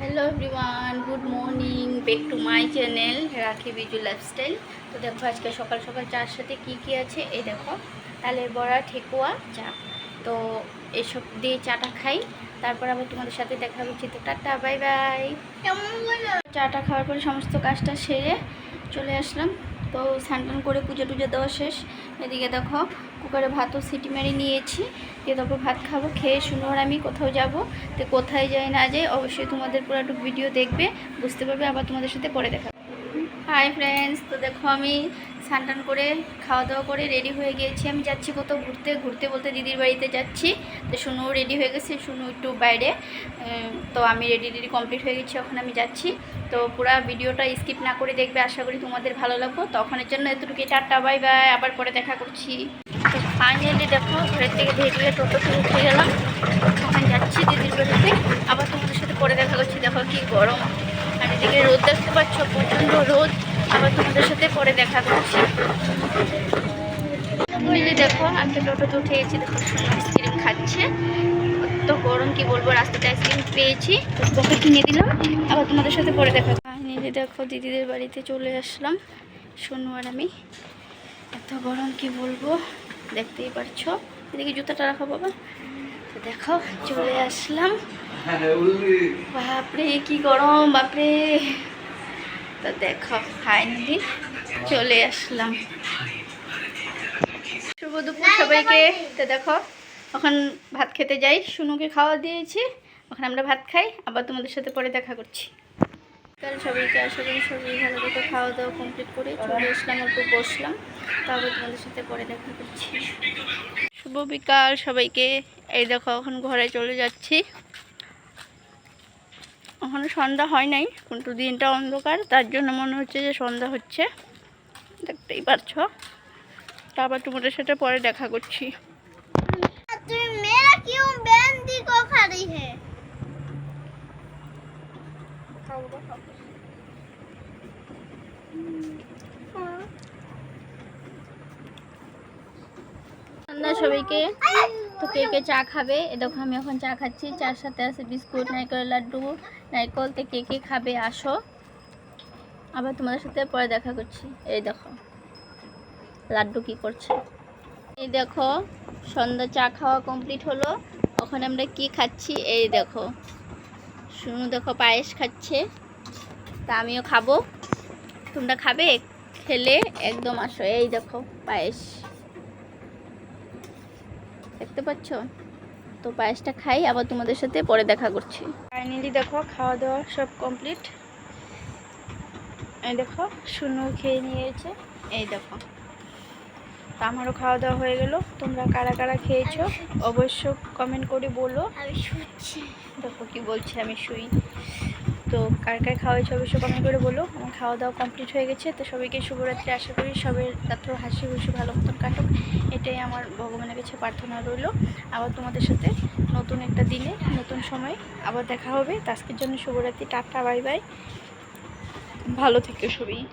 Hello everyone good morning back to my channel Rakhi Biju lifestyle তো দেখো আজকে সকাল সকাল চার সাথে কি কি আছে? এই দেখো তাহলে বড়া ঠেকুয়া চা। তো এসব দিয়ে চাটা খাই। তারপর আবার তোমাদের সাথে দেখা হচ্ছে তো টাটা বাই বাই চাটা খাওয়ার পরে সমস্ত কাজটা সেরে চলে আসলাম। তো স্নান করে পুজো টুজো দেওয়া শেষ। এদিকে দেখো, কুকারে ভাতও সিটি মেরে নিয়েছি। দিয়ে তারপর ভাত খাব, খেয়ে শুনো আর আমি কোথাও যাব। তো কোথায় যাই না যাই অবশ্যই তোমাদের পুরো একটু ভিডিও দেখবে, বুঝতে পারবে, আবার তোমাদের সাথে পরে দেখা হাই ফ্রেন্ডস তো দেখো আমি স্নান করে খাওয়া দাওয়া করে রেডি হয়ে গিয়েছি। আমি যাচ্ছি কোথাও ঘুরতে ঘুরতে বলতে দিদির বাড়িতে যাচ্ছি। তো শুনু রেডি হয়ে গেছে শুনু একটু বাইরে। তো আমি রেডি রেডি কমপ্লিট হয়ে গেছি, এখন আমি যাচ্ছি। তো পুরো ভিডিওটা স্কিপ না করে দেখবে, আশা করি তোমাদের ভালো লাগবো। তখনের জন্য এতটুকু টাটা বাই বাই আবার পরে দেখা করছি। ফাইনালি দেখো, ঘরের থেকে ধীরে টোটো থেকে উঠে গেলাম। ওখানে যাচ্ছি দিদির বাড়িতে। আবার তোমাদের সাথে পরে দেখা করছি, দেখো কি গরম। এদিকে রোদ দেখতে পাচ্ছ, প্রচণ্ড রোদ। আবার তোমাদের সাথে পরে দেখা করছি। বুঝলি দেখো আমি তো টোটোতে উঠে গেছি, দেখো, আইসক্রিম খাচ্ছে। তো গরম, কি বলব, রাস্তাতে আইসক্রিম পেয়েছি। তো ওকে কিনে দিলাম, আবার তোমাদের সাথে পরে দেখা ফাইনালি দেখো, দিদিদের বাড়িতে চলে আসলাম শোনো আর আমি। এত গরম, কি বলব, দেখতেই পারছ। এদিকে জুতাটা রাখো, বাবা। তো দেখো, চলে আসলাম। বাপরে, কি গরম, বাপরে। তো দেখো ফাইনালি চলে আসলাম। শুভ দুপুর সবাইকে। তো দেখো, এখন ভাত খেতে যাই। শুনুকে খাওয়া দিয়েছি। এখন আমরা ভাত খাই। আবার তোমাদের সাথে পরে দেখা করছি। কাল সবাইকে আশা করি সবাই ভালো করে খাওয়া দাওয়া কমপ্লিট করে চলে আসলাম, অল্প বসলাম। তারপর তোমাদের সাথে পরে দেখা করছি। শুভ বিকাল সবাইকে। এই দেখো, এখন ঘরে চলে যাচ্ছি। এখনও সন্ধ্যা হয় নাই কিন্তু দিনটা অন্ধকার তার জন্য মনে হচ্ছে যে সন্ধ্যা হচ্ছে। দেখতেই পাচ্ছ। তারপর তোমাদের সাথে পরে দেখা করছি। সবাইকে। তো কে কে চা খাবে? দেখো আমি এখন চা খাচ্ছি। চার সাথে আছে বিস্কুট, নারকেল, লাড্ডু, নারকেল, তো কে কে খাবে আসো। আবার তোমাদের সাথে পরে দেখা করছি। এই দেখো, লাড্ডু কি করছে। এই দেখো, সন্ধ্যা চা খাওয়া কমপ্লিট হলো। ওখানে আমরা কি খাচ্ছি? এই দেখো, শুনু দেখো পায়েস খাচ্ছে। তা আমিও খাব। তোমরা খাবে? খেলে একদম আসো। এই দেখো, পায়েস। দেখতে পাচ্ছ? তো পায়েসটা খাই আবার তোমাদের সাথে পরে দেখা করছি। ফাইনালি দেখো খাওয়া দাওয়া সব কমপ্লিট। এই দেখো শুনু খেয়ে নিয়েছে। এই দেখো। তো আমারও খাওয়া দাওয়া হয়ে গেল। তোমরা কারা কারা খেয়েছো অবশ্য কমেন্ট করে বলো। দেখো কি বলছে আমি শুই। তো কার কার খাওয়া হয়েছে অবশ্যই কমেন্ট করে বলো। আমার খাওয়া দাওয়া কমপ্লিট হয়ে গেছে। তো সবাইকে শুভরাত্রি আশা করি। সবাই রাত্র হাসি খুশি ভালো মতন কাটুক। এটাই আমার ভগবানের কাছে প্রার্থনা রইল। আবার তোমাদের সাথে নতুন একটা দিনে, নতুন সময় আবার দেখা হবে। তো আজকের জন্য শুভরাত্রি। Tata, bye bye. ভালো থেকো সবই।